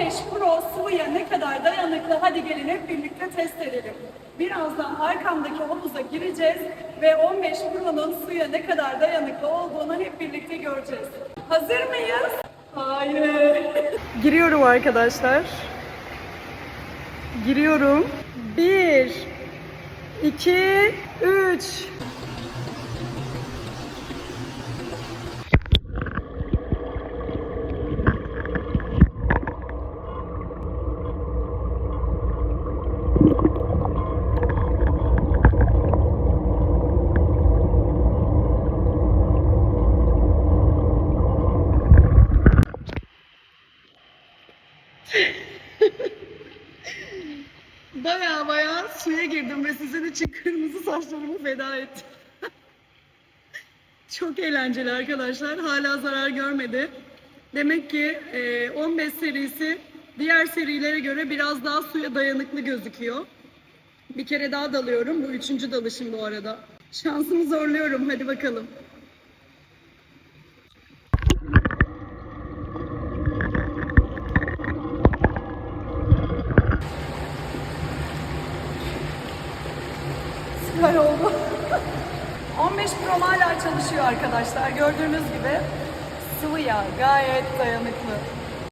15 Pro sıvıya ne kadar dayanıklı hadi gelin hep birlikte test edelim. Birazdan arkamdaki havuza gireceğiz ve 15 Pro'nun suya ne kadar dayanıklı olduğunu hep birlikte göreceğiz. Hazır mıyız? Hayır. Giriyorum arkadaşlar. Giriyorum. 1 2 3 Baya baya suya girdim ve sizin için kırmızı saçlarımı feda ettim. Çok eğlenceli arkadaşlar. Hala zarar görmedi. Demek ki e, 15 serisi diğer serilere göre biraz daha suya dayanıklı gözüküyor. Bir kere daha dalıyorum. Bu üçüncü dalışım bu arada. Şansımı zorluyorum. Hadi bakalım. Süper oldu. 15 Pro hala çalışıyor arkadaşlar. Gördüğünüz gibi sıvı yağ gayet dayanıklı.